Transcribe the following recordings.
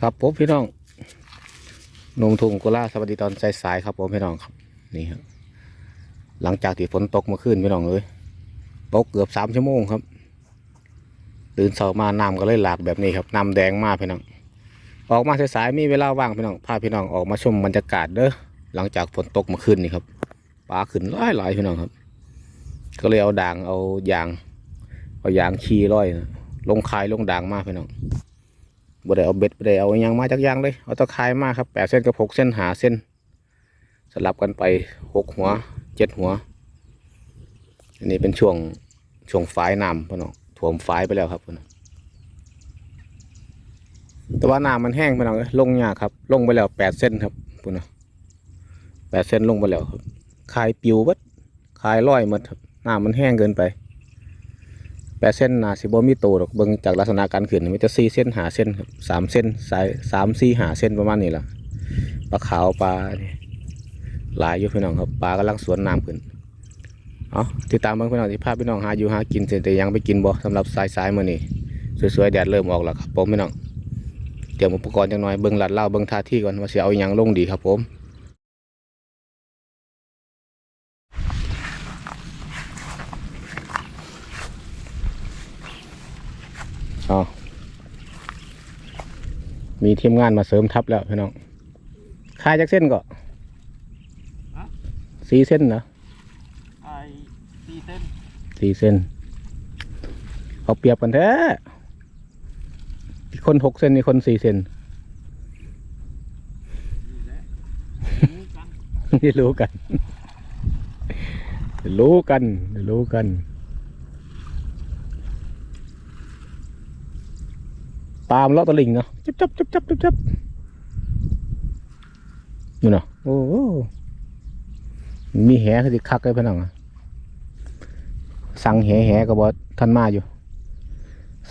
ครับผมพี่น้องนมทุงกุลาสวัสดีตอนสายๆครับผมพี่น้องครับนี่ครับหลังจากที่ฝนตกเมื่อคืนพี่น้องเอ้ยตกเกือบสามชั่วโมงครับ ตื่นเช้ามาน้ำก็เลยหลากแบบนี้ครับน้ำแดงมากพี่น้องออกมาสายๆมีเวลาว่างพี่น้องพาพี่น้องออกมาชมบรรยากาศเด้อหลังจากฝนตกเมื่อคืนนี่ครับปลาขึ้นหลายๆพี่น้องครับ ก็เลยเอาด่างเอายาง เอายางชีร้อยนะลงคายลงด่างมากพี่น้อง บ่ได้เอาเบ็ดบ่ได้เอาอยังมาจากอยางเลยเอาตะคายมาครับแปดเส้นกับหกเส้นหาเส้น สลับกันไปหกหัวเจ็ดหัว อันนี้เป็นช่วงช่วงฝายน้ำพ่อน้องถ่วมฝายไปแล้วครับพ่อน้องแต่ว่าน้ำมันแห้งพ่อน้องเอ้ยลงยากครับ ลงไปแล้วแปดเส้นครับพ่อน้องแปดเส้นลงไปแล้วครับคายปิวเบัดคายร้อยหมดครับน้ำมันแห้งเกินไป ดเส้นนาสิบ่มีโตหรอกเบิ่งจากลักษณะการขึ้นมีแต่สี่เส้นหาเส้นครับสามเส้นสายสามสี่หาเส้นประมาณนี้แหละปลาขาวปลานี่หลายอยู่พี่น้องครับปลากำลังสวนน้ำขึ้นเอาติดตามเบิ่งพี่น้องที่ภาพพี่น้องหาอยู่หากินเสร็จแต่ยังไปกินบ่สำหรับสายสายมื้อนี้สวยๆแดดเริ่มออกแล้วครับผมพี่น้องเตรียมอุปกรณ์จังหน่อยเบิ่งหลัดเล่าเบิ่งท่าที่ก่อนว่าสิเอาอหยังลงดีครับผม เอามีทีมงานมาเสริมทัพแล้วพี่น้องคายจากเส้นก็ฮะสี่เส้นนะไอ้สี่เส้นสี่เส้นเอาเปรียบกันแท้อีกคนหกเส้นอีกคนสี่เส้นนี่แหละรู้กันนี่รู้กัน รู้กัน รู้กันตามเลาะตะลิงเนาะจับจับจับจับจับจับนี่เนาะโอ้โหมีแหคือสิคักเลยพี่น้องอะสั่งแหแหกับบอท่านมาอยู่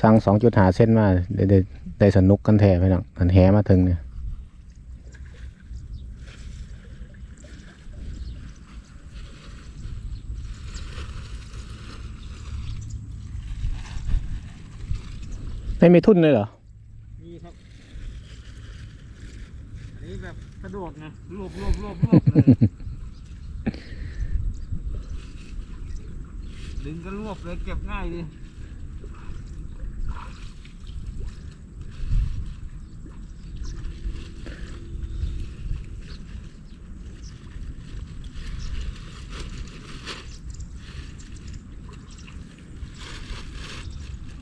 สั่งสองจุดหาเส้นมาได้ได้ได้สนุกกันแท้พี่น้องอันแหมาถึงเนี่ยไม่มีทุนเลยเหรอ นี่ครับอันนี้แบบ สะดวกนะรวบรวบรวบรวบเลย ดึงก็รวบเลยเก็บง่ายดิ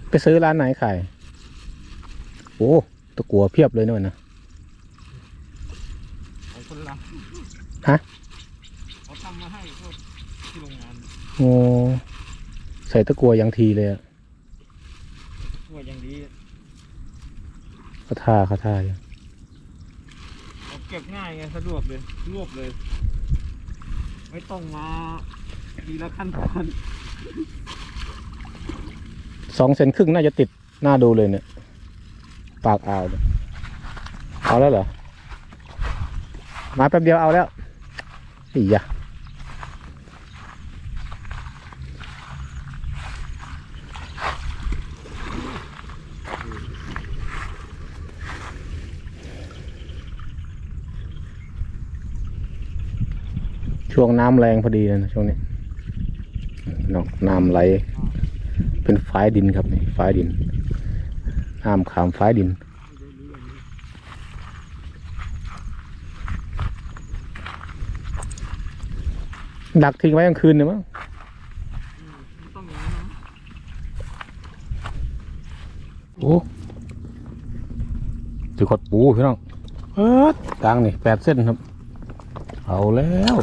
ไปซื้อร้านไหนขาย โอ้ตะกัวเพียบเลยนู่นนะ ของคนละ ฮะเขาทำมาให้พวกที่โรงงานโอ้ใส่ตะกัวอยังทีเลยอะตัวอย่างดีเขาท่าเขาท่าอยู่เขาเก็บง่ายไงสะดวกเลยรวบเลย ไม่ต้องมาทีละขั้นตอนสองเซนครึ่งน่าจะติดหน้าดูเลยเนี่ย ปากอ่าวเนี่ยเอาแล้วเหรอ มาแป๊บเดียวเอาแล้ว อียะช่วงน้ำแรงพอดีนะช่วงนี้นองน้ำไหล เป็นฝายดินครับนี่ฝายดินน้ำขามฝายดิน ดักทิ้งไว้กลางคืนเนี่ยมั้งต้องอย่างนี้นะโอ้จุกดปูพี่น้องเออกลางนี่แปดเส้นครับ เอาแล้ว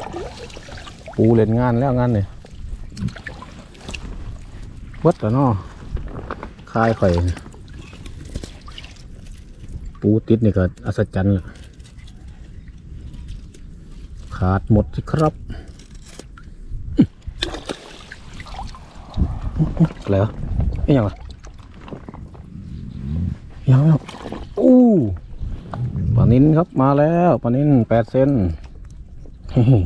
ปูเล่นงานแล้วงานนี่วัดแล้วเนาะคายข่อย ปูติดนี่ก็อัศจรรย์ละขาดหมดสิครับ อะไรวะนี่ยังไงยังแล้วอู้ปลานินครับมาแล้วปลานินแปดเซนเฮ้ย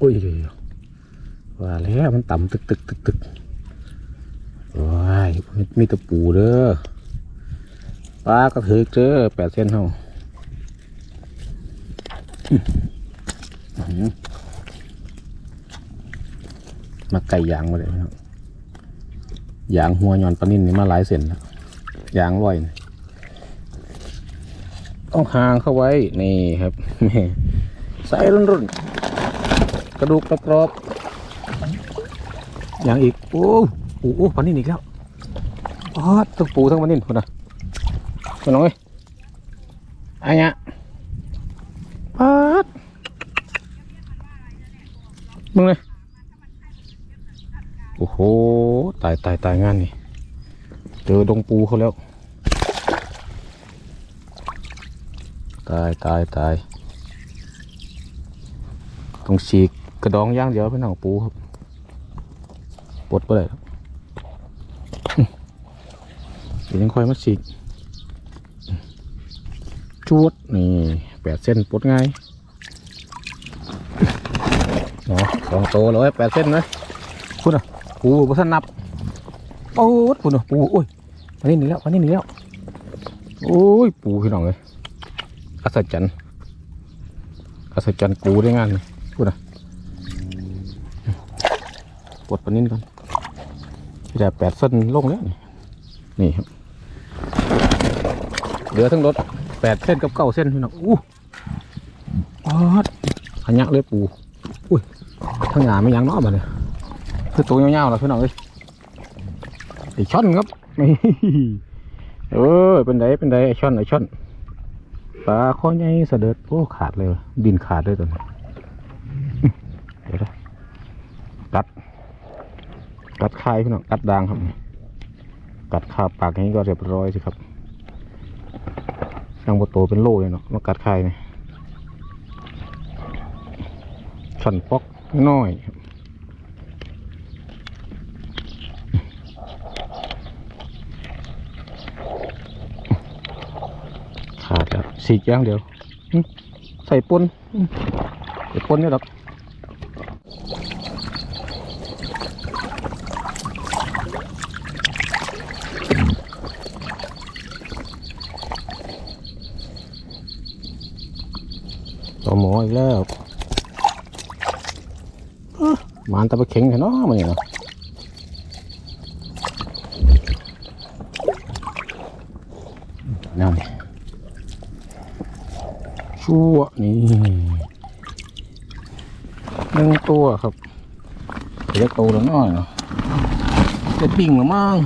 อุ้ยว่าแล้วมันต่ำตึกตึกตึกตึกว้ายมีตะปูเด้อปลากระถือเจอแปดเส้นเท่า มาไก่ยางมาเลยครับยางหัวย้อนปลานิ่นนี่มาหลายเส้นแล้วยางลอยนี่ต้องห่างเข้าไว้นี่ครับแม่ใส่รุ่นรุ่นๆกระดูกกรอบอย่างอีกโอ้โอ้โอ้ปลานิ่นอีกแล้วอ๋อทั้งปูทั้งปลานิ่นคนน่ะคนน้อยอันเนี้ยปัดมึงเลย โอ้โห ตายตายงานนี่ เจอดงปูเขาแล้ว ตายตายตายต้องฉีกกระดองย่างเดียวเป็นหนังปูครับปลดไปเลยเดี๋ยวยังค่อยมาฉีกจวดนี่แปดเส้นปลดง่ายเนาะสองโตเลยแปดเส้นเลยคุณอะปูบ่ทันนับ โอ้ยปูเนาะปูโอ้ยวันนี้หนีแล้ววันนี้หนีแล้วโอ้ยปูพี่น้องเลยอัศจรรย์อัศจรรย์ปูได้งานเลยพูดนะปลดปานนี้ก่อนที่ได้แปดเส้นลงแล้วนี่นี่ครับเหลือทั้งรถแปดเส้นกับเก้าเส้นพี่น้องอู้ปอดขยักเลยปูอุ้ยทั้งหงาไม่ยังเนาะมาเลยคือตัวยาวๆแล้วพี่น้องเอ้ย ไอช่อนครับนี่เออเป็นไดเป็นไดไอช่อนไอช่อนปลาข้อใหญ่เสด็จโอ้ขาดเลย ดินขาดเลยตัวนี้เดี๋ยวนะกัด กัดคายพี่น้องกัดดางครับ กัดคาปากนี้ก็เรียบร้อยสิครับช่างโบโตเป็นโล่เลยเนาะมากัดคายเนี่ยช่อนปอกน้อยครับ ขาดแล้วสีกงเดี๋ยว ใส่ปนหึใส่ปนนี่หรอกต่อหมออีกแล้วมานตะไปเข็งกันเนาะมันนี่เนาะนั่น ชั่วนี่หนึ่งตัวครับเล็กโตแล้วน้อยเนาะจะปิ้งหรือมั้ง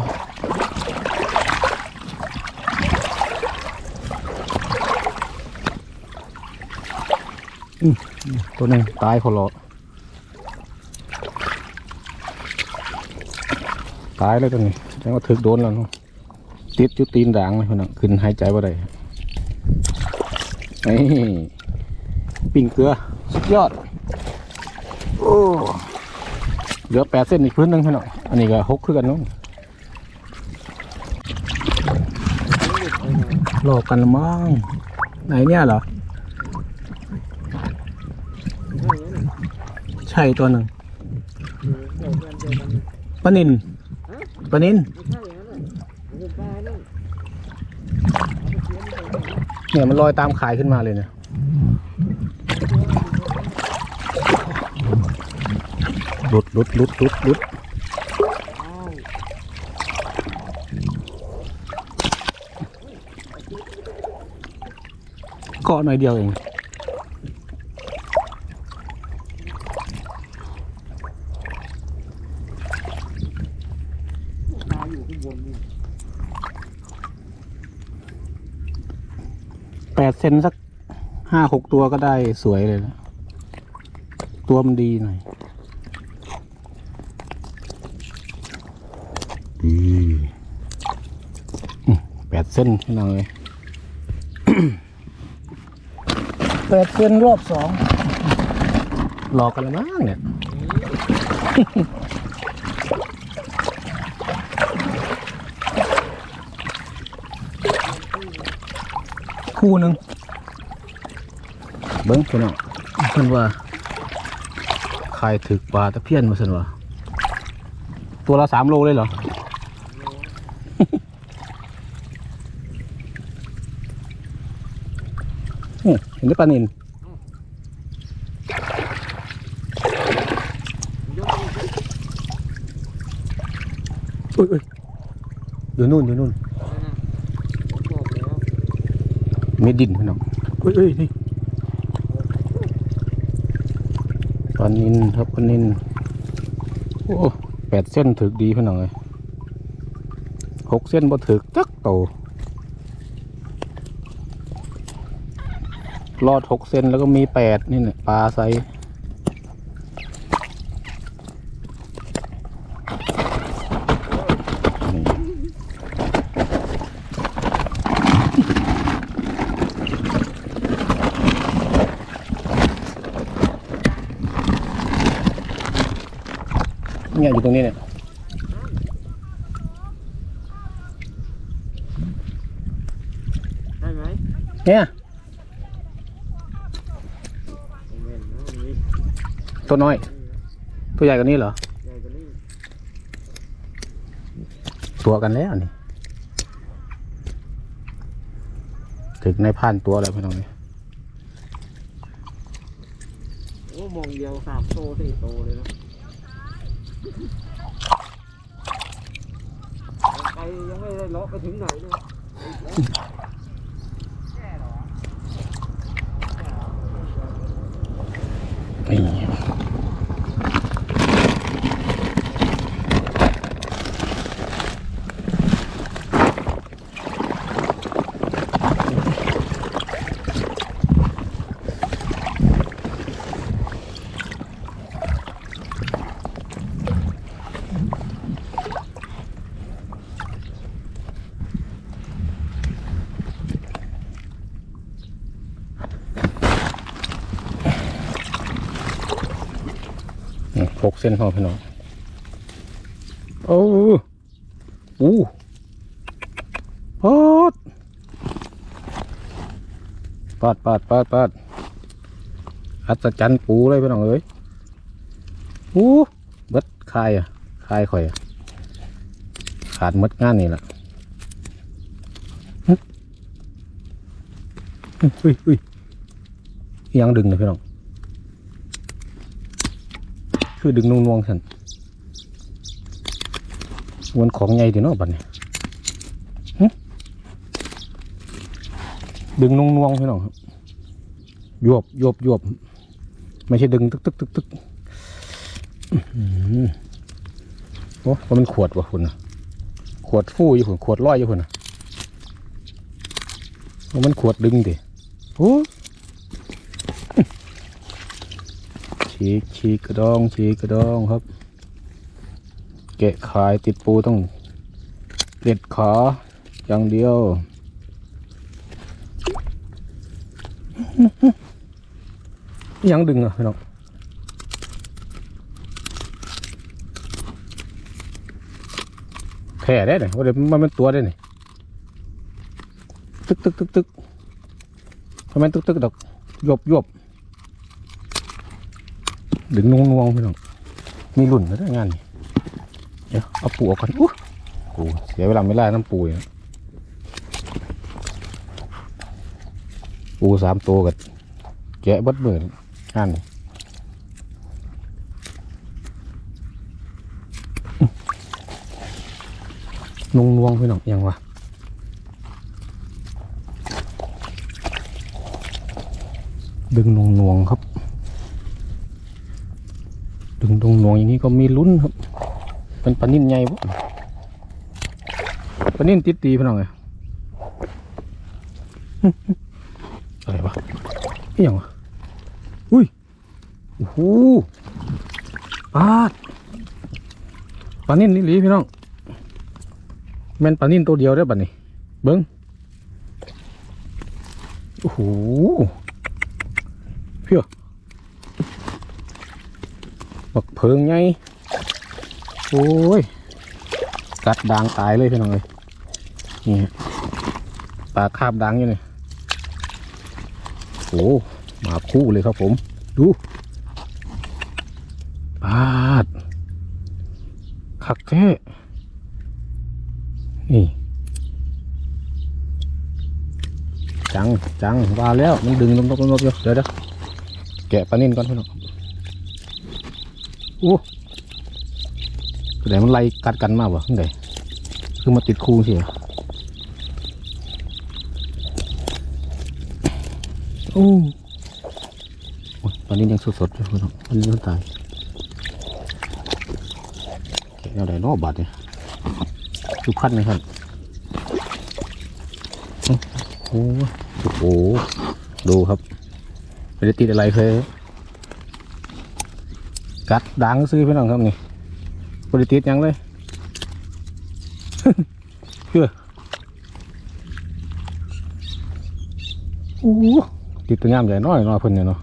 อืมตัวหนึงตายพอหลอตายเลยตัวนี้แสดงว่าถึกโดนแล้วเนาะติดอยุตีนด่างเลยคนน่ะขึ้นหายใจว่าได้ นี่ปิ่งเกลือ สุดยอด โอ้เหลือแปดเส้นอีกพื้นหนึ่งให้หน่อย อันนี้ก็หกคือกันเนู้นหลอกกันละมั้งไหนเนี่ยเหรอ ใช่ตัวหนึ่งปลานินปลานิน เนี่ยมันลอยตามขายขึ้นมาเลยเนี่ยหลุดหลุดหลุดหลุดหลุดเกาะหน่อยเดียวเอง ปลาอยู่ข้างบนนี่ แปด เซนสักห้าหกตัวก็ได้สวยเลยนะตัวมันดีหน่อยอืมอืมแปดเส้นให้เราเลยแปดเส้นรอบสองหลอกกันแล้วมั้งเนี่ยคู่หนึ่ง เบิ้งพี่น้องเพิ่นว่าใครถึกปลาตะเพียนมาสันว่าตัวละสามโลเลยเหรออื้อเห็นได้ปลานินยกมือขึ้นอุ้ยอุ้ยอยู่นู่นอยู่นู่นนะผมบอกแล้วมีดินพี่น้องอุ้ยอุ้ยนี่ ปลานินครับปลานินโอ้แปดเส้นถึกดีพี่น้องเลยหกเส้นบ่ถึกจักโตรอดหกเส้นแล้วก็มีแปดนี่เนี่ยปลาไซส์ เนี่ยอยู่ตรงนี้เนี่ยได้ไหมเนี่ยไม่แม่นนะนี่ตัวน้อย ตัวใหญ่กว่านี้เหรอ ใหญ่กว่านี้ตัวกันแล้วนี่ถึงในผ่านตัวแล้วพี่น้องนี่โอ้มองเดียวสามโตสี่โตเลยนะ ไปยังไม่ได้เลาะไปถึงไหนเลย นี่นี่ หกเส้นพอพี่น้องโอ้อู้ปาดปาดปาดปาดปาดอัศจรรย์ปูเลยพี่น้องเอ้ยอู้เบิดคายอะคายข่อยอะขาดหมดงานนี่แหละหึหึอุ้ยอุ้ยอิหยังดึงเลยพี่น้อง คือดึงนวงๆสันมันของใหญ่ดีเนาะบัดนี้หึดึงนวงๆพี่น้องครับยวบยวบยวบไม่ใช่ดึงตึกตึกตึกตึกโอ้ว่ามันขวดวะคุณนะขวดฟู่อยู่คุณขวดร้อยอยู่คุณนะว่ามันขวดดึงดิโอ้ ฉีกฉีกกระดอง ฉีกกระดองครับ แกะขายติดปูต้องเด็ดขาอย่างเดียวยังดึงอะพี่น้องแผ่ได้เนี่ยว่าเดี๋ยวมันเป็นตัวได้เนี่ยตึกตึกตึกตึกทำไมตึกตึกดอกหยบหยบ ดึงนวงนวงๆพี่น้องมีหลุ่นแล้วด้วยงานนี่เดี๋ยวเอาปูออกก่อนอู้ปูเสียเวลาไม่ไล่น้ำปูอีกนะปูสามตัวกับแกะบัดเบิดงานนี่นงนวงๆพี่น้องยังวะดึงนงนวงครับ ดงดงหนวงอย่างนี้ก็มีลุ้นครับเป็นปลานิ่นใหญ่ปะปลานิ่นติดตีพี่น้องไงอะไรวะนี่ยังวะอุ้ยโอ้โหปลาปลานิ่นนี่หลีพี่น้องแม่นปลานิ่นตัวเดียวได้อบัดนี้เบิ้งโอ้โหเพี้ย บักเพิงไงโอ้ย กัดด่างตายเลยพี่น้องเลยนี่ปลาคาบด่างอยู่นี่โอ้มาคู่เลยครับผม ดูปาดคักแท้นี่ จัง จังว่าแล้ว มันดึงลงลงลงอยู่เดี๋ยวเดี๋ยวแกะปลานิ่นก่อนพี่น้อง โอ้ไหนมันไล่กัดกันมากวะไงคือมาติดคูสิวะโอ้โอ้ยปลานิ่นยังสดๆอยู่พี่น้องปลานิ่นยังตายแกะเอาได้เนอบาดเนี่ยทุกขั้นเลยครับโอ้โอ้โห ดูครับไม่ได้ติดอะไรเคย กัดดังซื้อพี่น้องครับนี่ไม่ได้ติดยังเลยเพื่อโอ้ติดตัวย่ามใหญ่น้อยน้อยเพิ่นเนี่ยเนาะ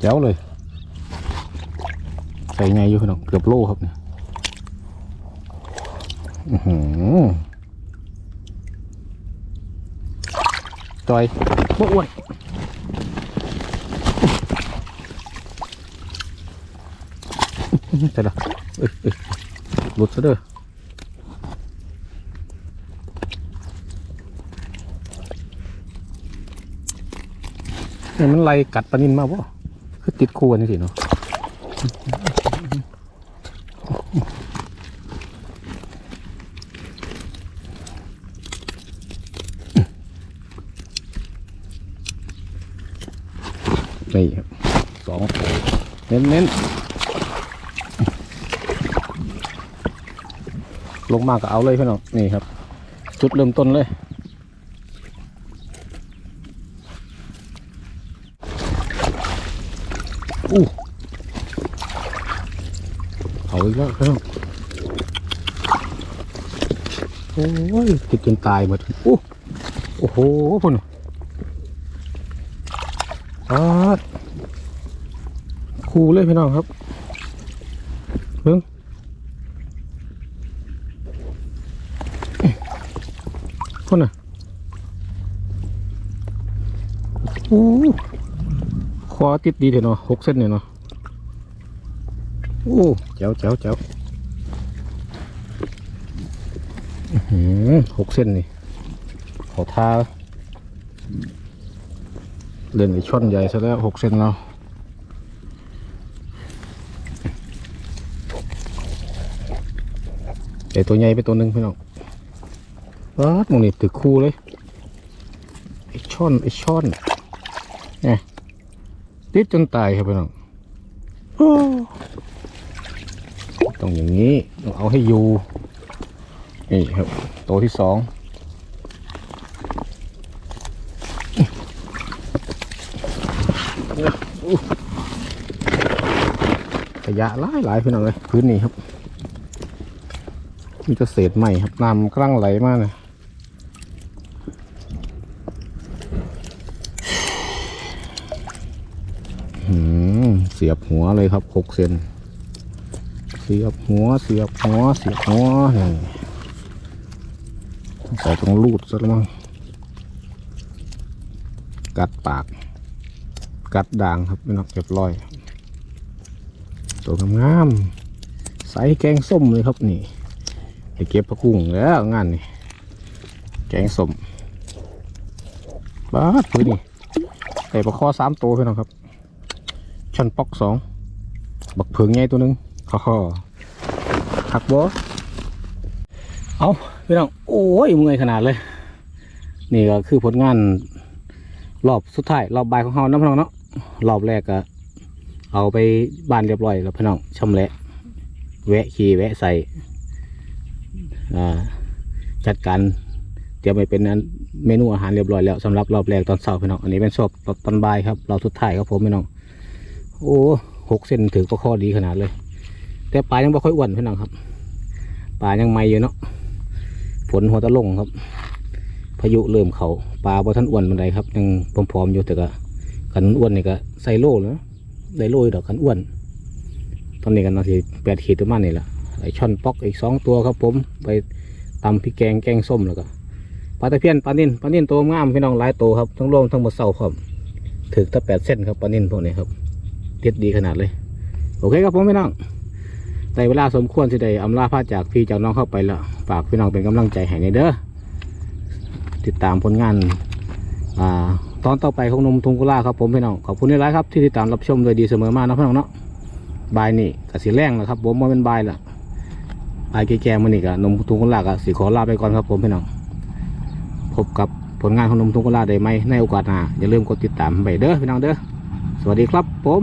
แจ๋วเลย ใส่ไงอยู่พี่น้องเกือบโลครับเนี่ยหือจอยบ่อ้วน ใช่ละเอ้ยเอ้ยหลุดซะเด้อนี่มันไล่กัดปลานินมาบ่คือติดคู่กันนี่สิเนาะนี่ครับสองเน้นเน้น ลงมากก็เอาเลยพี่น้องนี่ครับ จุดเริ่มต้นเลยอู้เอาอีกแล้วพี่น้องโอ้ยติดจนตายหมดอู้โอ้โหพุ่นอาคูเลยพี่น้องครับเพิ่ง พุ่นน่ะโอ้คอติดดีเถอะเนาะหกเส้นเนี่ยเนาะโอ้เจ๋วเจ๋วเจ๋วอื้อหือหกเส้นนี่ ขอทาเล่นไอ้ช่อนใหญ่ซะแล้วหกเซนแล้วไอ้ตัวใหญ่ไปตัวหนึ่งพี่น้อง ว้าดมองนี่ตึกคู่เลยไอช่อนไอช่อนเนี่ยติดจนตายครับพี่น้องต้องอย่างนี้ต้องเอาให้อยู่นี่ครับตัวที่สองขยะหลายหลายพี่น้องเลยพื้นนี้ครับ มีแต่เศษใหม่ครับน้ำกำลังไหลมากเลยหืมเสียบหัวเลยครับหกเซนเสียบหัวเสียบหัวเสียบหัวนี่ใส่ต้องรูดซะแล้วมั้งกัดปาก กัดด่างครับพี่น้องเรียบร้อย ตัวงามๆใส่แกงส้มเลยครับนี่ไปเก็บผักกุ้งแล้วงานนี่แกงส้มบ้าดพื้นนี่ใส่ปลาคอสามตัวพี่น้องครับ ชันปอกสองบักเผืองใหญ่ตัวหนึ่งข้อข้อหักบอเอาพี่น้องโอ้ยมื่อยขนาดเลย นี่ก็คือผลงาน รอบสุดท้ายรอบบ่ายของเรานะพี่น้องเนาะรอบแรกก็เอาไปบ้านเรียบร้อยแล้วพี่น้องชำแหละแวะขี่แวะใส่จัดการเตรียมไปเป็นอันเมนูอาหารเรียบร้อยแล้วสำหรับรอบแรกตอนเช้าพี่น้องอันนี้เป็นชอบตอนบ่ายครับเราสุดท้ายครับผมพี่น้อง โอ้หกเส้นถือก็ข้อดีขนาดเลย แต่ปลายังไม่ค่อยอ้วนพี่น้องครับปลายังไม่อยู่เนาะฝนหัวตะลงครับ พายุเริ่มเขาปลาบ่ท่านอ้วนมันไดครับ ยังพร้อมๆอยู่แต่ก็ขันอ้วนนี่ก็ใส่โล่เลยได้โล่ดอกขันอ้วน ตอนนี้กันนาทีแปดขีดตัวมันนี่แหละไอช่อนปอกอีกสองตัวครับ ผมไปตำพริกแกงแกงส้มแล้วก็ปลาตะเพียนปลานิ่นปลานิ่นตัวงามพี่น้องหลายตัวครับทั้งรวมทั้งหมดเศร้าครับถึกตั้งแปดเส้นครับปลานิ่นพวกนี้ครับ เทีดดีขนาดเลย โอเคครับผมพี่น้องแต่เวลาสมควรที่ได้อำลาพาจากพี่จากน้องเข้าไปแล้วฝากพี่น้องเป็นกำลังใจให้ในเด้อติดตามผลงานอ่าตอนต่อไปของนมทุงกุลาครับผมพี่น้องขอบคุณที่ไลฟ์ครับที่ติดตามรับชมโดยดีเสมอมานะพี่น้องเนาะบายนี่กับสิแรงนะครับผมมาเป็นบายละบายแก่ๆมานี่กะนมทุงกุลากะสิขอลาไปก่อนครับผมพี่น้องพบกับผลงานของนมทุงกุลาได้ไหมในโอกาสหน้าอย่าลืมกดติดตามไปเด้อพี่น้องเด้อสวัสดีครับผม